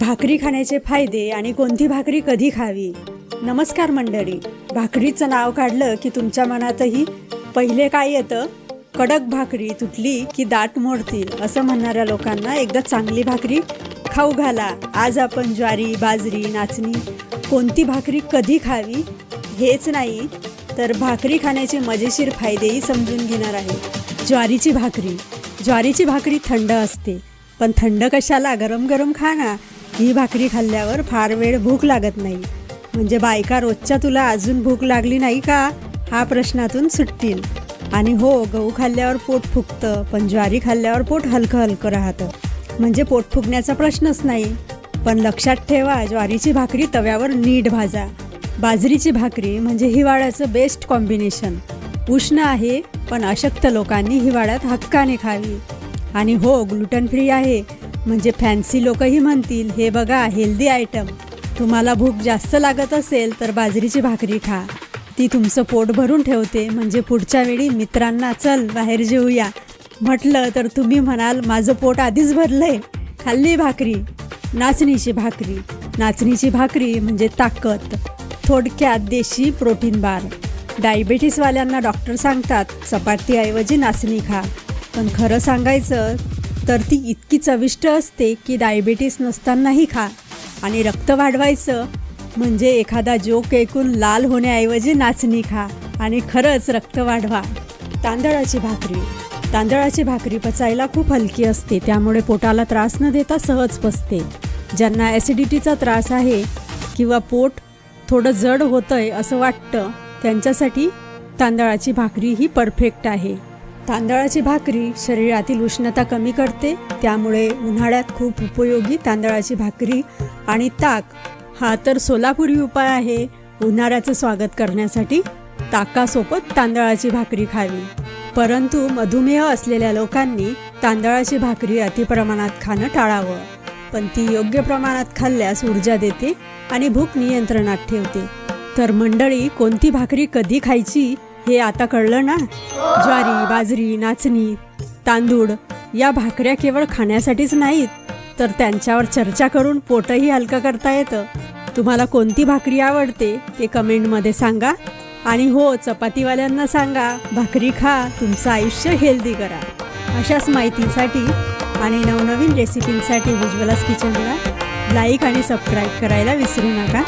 भाकरी खाण्याचे फायदे आणि कोणती भाकरी कधी खावी? नमस्कार मंडळी. भाकरीचं नाव काढलं की तुमच्या मनातही पहिले काय येतं? कडक भाकरी तुटली की दाट मोडतील असं म्हणणाऱ्या लोकांना एकदा चांगली भाकरी खाऊ घाला. आज आपण ज्वारी बाजरी नाचणी कोणती भाकरी कधी खावी हेच नाही तर भाकरी खाण्याचे मजेशीर फायदेही समजून घेणार आहे. ज्वारीची भाकरी. ज्वारीची भाकरी थंड असते पण थंड कशाला? गरम गरम खा ना. ही भाकरी खाल्ल्यावर फार वेळ भूक लागत नाही. म्हणजे बायका रोजच्या तुला अजून भूक लागली नाही का? हा प्रश्नातून सुटतील. आणि हो गहू खाल्ल्यावर पोट फुगतं पण ज्वारी खाल्ल्यावर पोट हलकं हलकं राहतं. म्हणजे पोट फुगण्याचा प्रश्नच नाही. पण लक्षात ठेवा ज्वारीची भाकरी तव्यावर नीट भाजा. बाजरीची भाकरी म्हणजे हिवाळ्याचं बेस्ट कॉम्बिनेशन उष्ण आहे पण अशक्त लोकांनी हिवाळ्यात हक्काने खावी. आणि हो ग्लुटन फ्री आहे म्हणजे फॅन्सी लोकही म्हणतील हे बघा हेल्दी आयटम तुम्हाला भूक जास्त लागत असेल तर बाजरीची भाकरी खा. ती तुमचं पोट भरून ठेवते. म्हणजे पुढच्या वेळी मित्रांना चल बाहेर जेऊया. म्हटलं तर तुम्ही म्हणाल माझं पोट आधीच भरलंय. खाल्ली भाकरी. नाचणीची भाकरी. नाचणीची भाकरी म्हणजे ताकद. थोडक्यात देशी प्रोटीन बार. डायबिटीसवाल्यांना डॉक्टर सांगतात चपातीऐवजी नाचणी खा. पण खरं सांगायचं तर ती इतकी चविष्ट असते की डायबिटीस नसतानाही खा. आणि रक्त वाढवायचं म्हणजे एखादा जोक ऐकून लाल होण्याऐवजी नाचणी खा आणि खरंच रक्त वाढवा. तांदळाची भाकरी. तांदळाची भाकरी पचायला खूप हलकी असते त्यामुळे पोटाला त्रास न देता सहज पचते. ज्यांना ॲसिडिटीचा त्रास आहे किंवा पोट थोडं जड होतंय असं वाटतं त्यांच्यासाठी तांदळाची भाकरी ही परफेक्ट आहे. तांदळाची भाकरी शरीरातील उष्णता कमी करते त्यामुळे उन्हाळ्यात खूप उपयोगी तांदळाची भाकरी आणि ताक. हा तर सोलापुरी उपाय आहे. उन्हाळ्याचं स्वागत करण्यासाठी ताकासोबत तांदळाची भाकरी खावी. परंतु मधुमेह असलेल्या लोकांनी तांदळाची भाकरी अतिप्रमाणात खाणं टाळावं. पण ती योग्य प्रमाणात खाल्ल्यास ऊर्जा देते आणि भूक नियंत्रणात ठेवते. तर मंडळी कोणती भाकरी कधी खायची? हे आता कळलं ना? ज्वारी बाजरी नाचणी तांदूळ या भाकऱ्या केवळ खाण्यासाठीच नाहीत तर त्यांच्यावर चर्चा करून पोटही हलकं करता येतं. तुम्हाला कोणती भाकरी आवडते ते कमेंटमध्ये सांगा. आणि हो चपातीवाल्यांना सांगा भाकरी खा तुमचं आयुष्य हेल्दी करा. अशाच माहितीसाठी आणि नवनवीन रेसिपींसाठी उज्ज्वलास किचनला लाईक आणि सबस्क्राईब करायला विसरू नका.